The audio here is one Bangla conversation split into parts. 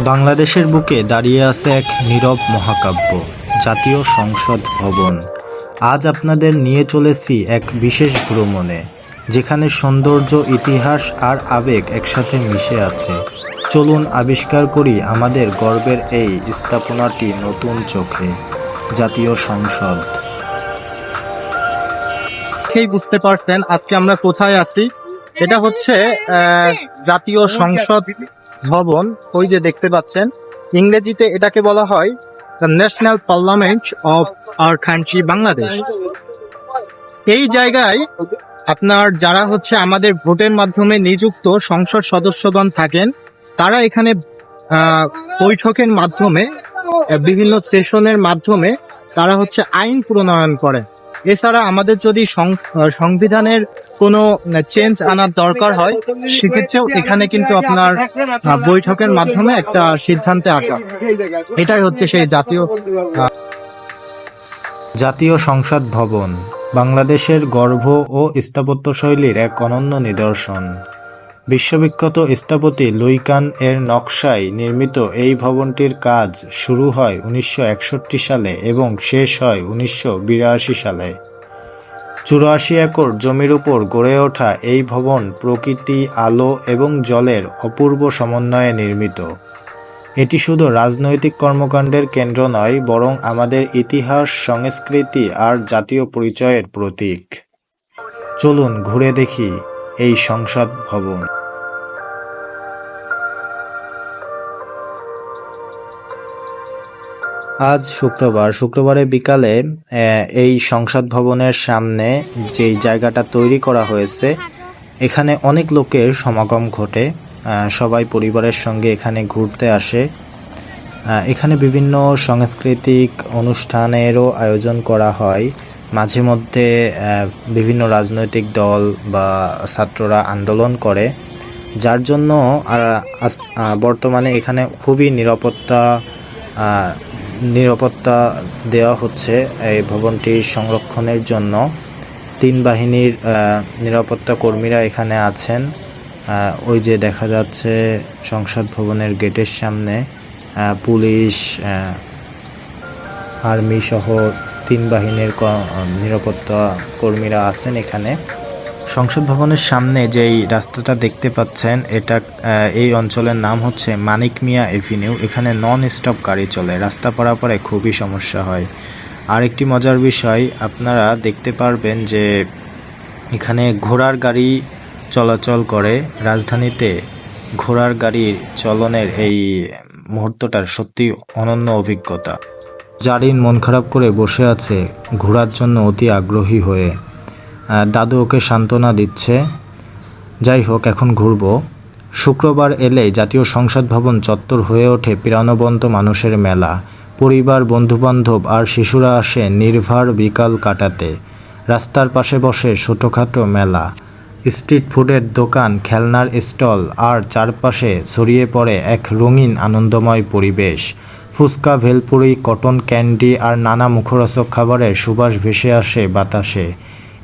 বাংলাদেশের বুকে দাঁড়িয়ে আছে এক নীরব মহাকাব্য, জাতীয় সংসদ ভবন। আজ আপনাদের নিয়ে চলেছি এক বিশেষ ভ্রমণে, যেখানে সৌন্দর্য, ইতিহাস আর আবেগ একসাথে মিশে আছে। চলুন আবিষ্কার করি আমাদের গর্বের এই স্থাপনাটি নতুন চোখে, জাতীয় সংসদ। দেখেই বুঝতে পারছেন আজকে আমরা কোথায় আছি? এটা হচ্ছে জাতীয় সংসদ ভবন, ওই যে দেখতে পাচ্ছেন। ইংরেজিতে এটাকে বলা হয় the national parliament of our country Bangladesh এই জায়গায় আপনার যারা হচ্ছে আমাদের ভোটের মাধ্যমে নিযুক্ত সংসদ সদস্যগণ থাকেন, তারা এখানে বৈঠকের মাধ্যমে, বিভিন্ন সেশনের মাধ্যমে তারা হচ্ছে আইন প্রণয়ন করে এছাড়া আমাদের যদি সংবিধানের কোনো চেঞ্জ আনার দরকার হয়, সেক্ষেত্রেও এখানে কিন্তু আপনার বৈঠকের মাধ্যমে একটা সিদ্ধান্তে আসা। এটাই হচ্ছে সেই জাতীয় জাতীয় সংসদ ভবন, বাংলাদেশের গর্ভ ও স্থাপত্য শৈলীর এক অনন্য নিদর্শন। বিশ্ববিখ্যাত স্থপতি লুইকান এর নকশায় নির্মিত এই ভবনটির কাজ শুরু হয় উনিশশো একষট্টি সালে এবং শেষ হয় উনিশশো বিরাশি সালে। চুরাশি একর জমির উপর গড়ে ওঠা এই ভবন প্রকৃতি, আলো এবং জলের অপূর্ব সমন্বয়ে নির্মিত। এটি শুধু রাজনৈতিক কর্মকাণ্ডের কেন্দ্র নয়, বরং আমাদের ইতিহাস, সংস্কৃতি আর জাতীয় পরিচয়ের প্রতীক। চলুন ঘুরে দেখি এই সংসদ ভবন। আজ শুক্রবার। শুক্রবারে বিকালে এই সংসদ ভবনের সামনে যেই জায়গাটা তৈরি করা হয়েছে, এখানে অনেক লোকের সমাগম ঘটে। সবাই পরিবারের সঙ্গে এখানে ঘুরতে আসে। এখানে বিভিন্ন সাংস্কৃতিক অনুষ্ঠানেরও আয়োজন করা হয়। মাঝে মধ্যে বিভিন্ন রাজনৈতিক দল বা ছাত্ররা আন্দোলন করে, যার জন্য বর্তমানে এখানে খুবই নিরাপত্তা নিরাপত্তা দেওয়া হচ্ছে এই ভবনটি সংরক্ষণের জন্য। তিন বাহিনীর নিরাপত্তা কর্মীরা এখানে আছেন। ওই যে দেখা যাচ্ছে সংসদ ভবনের গেটের সামনে পুলিশ আর্মি সহ তিন বাহিনীর নিরাপত্তা কর্মীরা আছেন এখানে। সংসদ ভবনের সামনে যেই রাস্তাটা দেখতে পাচ্ছেন, এটা এই অঞ্চলের নাম হচ্ছে মানিক মিয়া এভিনিউ। এখানে নন স্টপ গাড়ি চলে। রাস্তা পারাপারে খুবই সমস্যা হয়। আরেকটি মজার বিষয়, আপনারা দেখতে পারবেন যে এখানে ঘোড়ার গাড়ি চলাচল করে। রাজধানীতে ঘোড়ার গাড়ির চলনের এই মুহূর্তটার সত্যি অনন্য অভিজ্ঞতা। জারিন মন খারাপ করে বসে আছে ঘোরার জন্য অতি আগ্রহী হয়ে। দাদু ওকে সান্ত্বনা দিচ্ছে, যাই হোক, এখন ঘুরবো। শুক্রবার এলে জাতীয় সংসদ ভবন চত্বর হয়ে ওঠে প্রাণবন্ত মানুষের মেলা। পরিবার, বন্ধুবান্ধব আর শিশুরা আসে নির্ভার বিকাল কাটাতে। রাস্তার পাশে বসে ছোটোখাটো মেলা। স্ট্রিট ফুডের দোকান, খেলনার স্টল আর চারপাশে ছড়িয়ে পড়ে এক রঙিন আনন্দময় পরিবেশ। ফুচকা, ভেলপুরি, কটন ক্যান্ডি আর নানা মুখরোচক খাবারে সুবাস ভেসে আসে বাতাসে।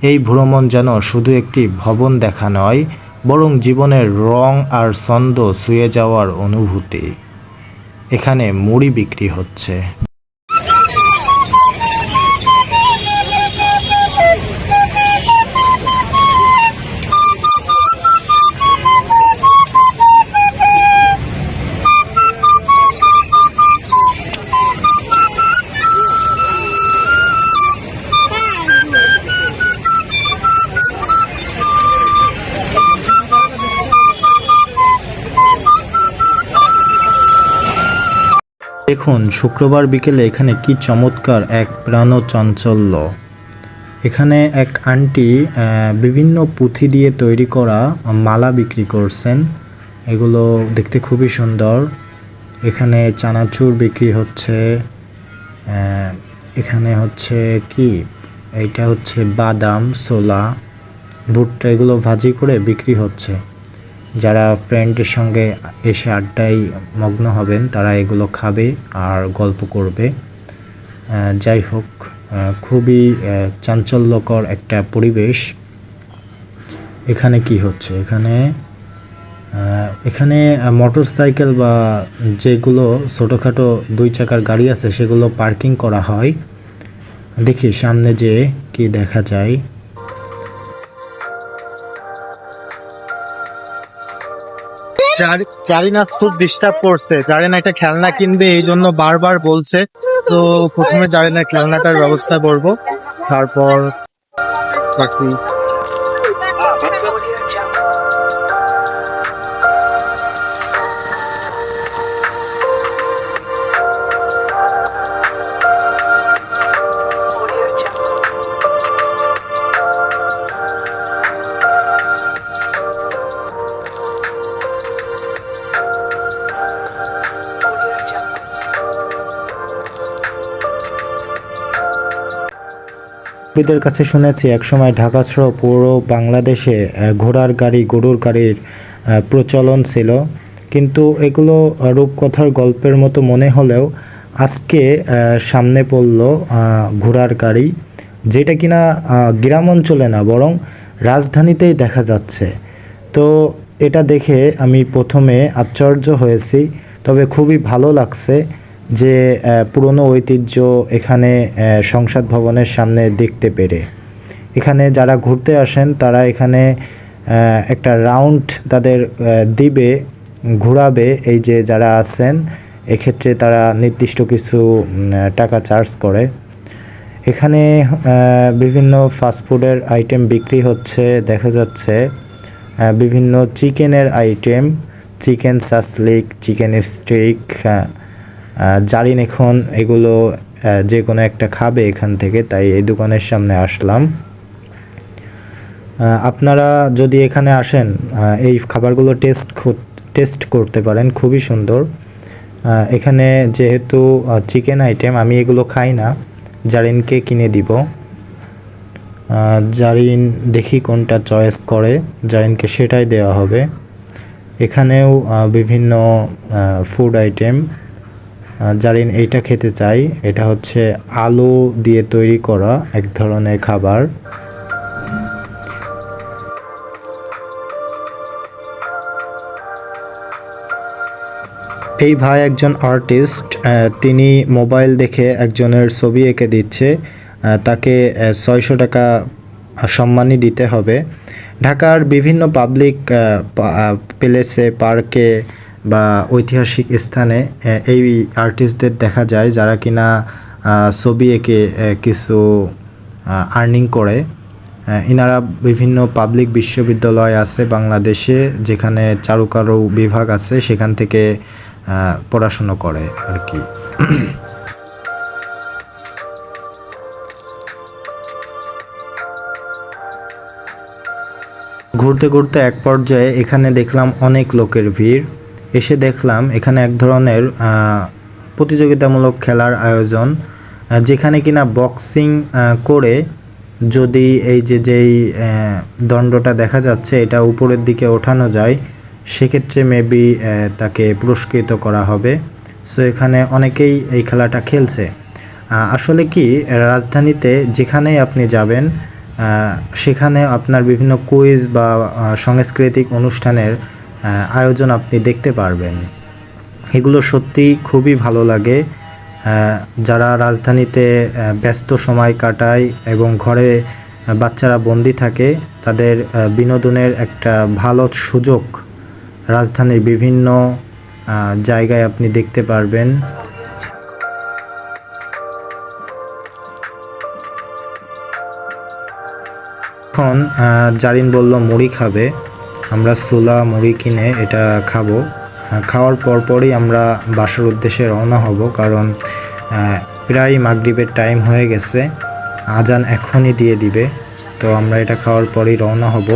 এই ভ্রমণ যেন শুধু একটি ভবন দেখা নয়, বরং জীবনের রং আর ছন্দ ছুঁয়ে যাওয়ার অনুভূতি। এখানে মুড়ি বিক্রি হচ্ছে। দেখুন, শুক্রবার বিকেলে এখানে কি চমৎকার এক প্রাণ চাঞ্চল্য এখানে এক আন্টি বিভিন্ন পুঁথি দিয়ে তৈরি করা মালা বিক্রি করছেন। এগুলো দেখতে খুবই সুন্দর। এখানে চানাচুর বিক্রি হচ্ছে এখানে হচ্ছে কি? এইটা হচ্ছে বাদাম, ছোলা, ভুট্টা, এগুলো ভাজি করে বিক্রি হচ্ছে। যারা ফ্রেন্ডের সঙ্গে এসে আড্ডায় মগ্ন হবেন, তারা এগুলো খাবে আর গল্প করবে। যাই হোক খুবই চাঞ্চল্যকর একটা পরিবেশ। এখানে কি হচ্ছে? এখানে এখানে মোটর সাইকেল বা যেগুলো ছোটোখাটো দুই চাকার গাড়ি আছে, সেগুলো পার্কিং করা হয়। দেখি সামনে যে কি দেখা যায়। চারি- চারিনাথ খুব ডিস্টার্ব করছে। জারিনা একটা খেলনা কিনবে, এই জন্য বারবার বলছে। তো প্রথমে জারিনা খেলনাটার ব্যবস্থা করব। তারপর বাকি বিদের কাছে শুনেছি, একসময় ঢাকা সহ পুরো বাংলাদেশে ঘোড়ার গাড়ি, গরুর গাড়ির প্রচলন ছিল। কিন্তু এগুলো রূপকথার গল্পের মতো মনে হলেও আজকে সামনে পড়ল ঘোড়ার গাড়ি, যেটা কিনা গ্রাম অঞ্চলে না, বরং রাজধানীতেই দেখা যাচ্ছে। তো এটা দেখে আমি প্রথমে আশ্চর্য হয়েছি, তবে খুবই ভালো লাগছে যে পুরনো ঐতিহ্য এখানে সংসদ ভবনের সামনে দেখতে পেরে। এখানে যারা ঘুরতে আসেন, তারা এখানে একটা রাউন্ড তাদের দিবে, ঘোরাবে। এই যে যারা আছেন, এক্ষেত্রে তারা নির্দিষ্ট কিছু টাকা চার্জ করে। এখানে বিভিন্ন ফাস্টফুডের আইটেম বিক্রি হচ্ছে, দেখা যাচ্ছে। বিভিন্ন চিকেনের item chicken shashlik chicken stick Zarin এখন এগুলো যে কোনো একটা খাবে এখান থেকে, তাই এই দোকানের সামনে আসলাম। আপনারা যদি এখানে আসেন এই খাবারগুলো টেস্ট টেস্ট করতে পারেন, খুবই সুন্দর। এখানে যেহেতু চিকেন আইটেম, আমি এগুলো খাই না, জারিনকে কিনে দিব। জারিন দেখি কোনটা চয়েস করে, জারিনকে সেটাই দেওয়া হবে। এখানেও বিভিন্ন ফুড আইটেম। জারিন, এইটা খেতে চাই। এটা হচ্ছে আলু দিয়ে তৈরি করা এক ধরনের খাবার। এই ভাই একজন আর্টিস্ট তিনি মোবাইল দেখে একজনের ছবি এঁকে দিচ্ছে। তাকে ছয়শো টাকা সম্মানই দিতে হবে। ঢাকার বিভিন্ন পাবলিক প্লেসে পার্কে বা ঐতিহাসিক স্থানে এই আর্টিস্টদের দেখা যায় যারা কিনা ছবি এঁকে কিছু আর্নিং করে। ইনারা বিভিন্ন পাবলিক বিশ্ববিদ্যালয় আছে বাংলাদেশে, যেখানে চারুকারু বিভাগ আছে, সেখান থেকে পড়াশুনো করে আর কি ঘুরতে ঘুরতে এক পর্যায়ে এখানে দেখলাম অনেক লোকের ভিড়। এসে দেখলাম এখানে এক ধরনের প্রতিযোগিতামূলক খেলার আয়োজন যেখানে কিনা বক্সিং করে যদি এই যে যেই দণ্ডটা দেখা যাচ্ছে এটা উপরের দিকে ওঠানো যায়, সেক্ষেত্রে মেবি তাকে পুরস্কৃত করা হবে। সো এখানে অনেকেই এই খেলাটা খেলছে। আসলে কি, রাজধানীতে যেখানেই আপনি যাবেন সেখানে আপনার বিভিন্ন কুইজ বা সাংস্কৃতিক অনুষ্ঠানের আয়োজন আপনি দেখতে পারবেন। এগুলো সত্যি খুবই ভালো লাগে। যারা রাজধানীতে ব্যস্ত সময় কাটায় এবং ঘরে বাচ্চারা বন্দি থাকে, তাদের বিনোদনের একটা ভালো সুযোগ রাজধানীর বিভিন্ন জায়গায় আপনি দেখতে পারবেন। এখন জারিন বলল, মুড়ি খাবে। আমরা সোলা মুড়ি কিনে এটা খাব। খাওয়ার পরপরই আমরা বাসার উদ্দেশ্যে রওনা হব কারণ প্রায় মাগরিবের টাইম হয়ে গেছে। আজান এখনই দিয়ে দিবে তো আমরা এটা খাওয়ার পরই রওনা হব।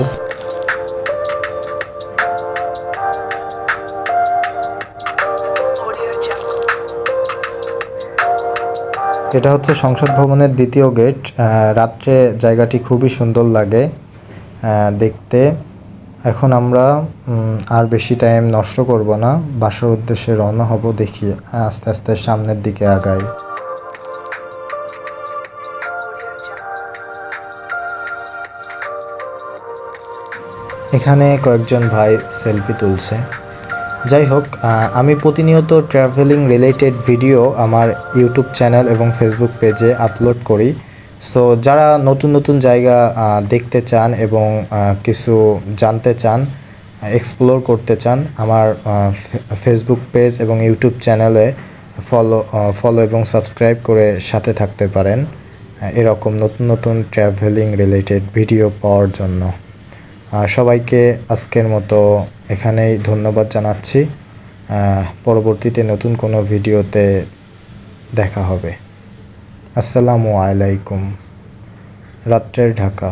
এটা হচ্ছে সংসদ ভবনের দ্বিতীয় গেট। রাত্রে জায়গাটি খুবই সুন্দর লাগে দেখতে। এখন আমরা আর বেশি টাইম নষ্ট করব না। বাসার উদ্দেশ্যে রওনা হব, দেখি আস্তে আস্তে সামনের দিকে আগাই। এখানে কয়েকজন ভাই সেলফি তুলছে। যাই হোক আমি প্রতিনিয়ত ট্রাভেলিং রিলেটেড ভিডিও আমার ইউটিউব চ্যানেল এবং ফেসবুক পেজে আপলোড করি। সো যারা নতুন নতুন জায়গা দেখতে চান এবং কিছু জানতে চান এক্সপ্লোর করতে চান, আমার ফেসবুক পেজ এবং ইউটিউব চ্যানেলে ফলো ফলো এবং সাবস্ক্রাইব করে সাথে থাকতে পারেন এরকম নতুন নতুন ট্রাভেলিং রিলেটেড ভিডিও পাওয়ার জন্য। সবাইকে আজকের মতো এখানেই ধন্যবাদ জানাচ্ছি। পরবর্তীতে নতুন কোনো ভিডিওতে দেখা হবে। আসসালামু আলাইকুম। রাত্রের ঢাকা।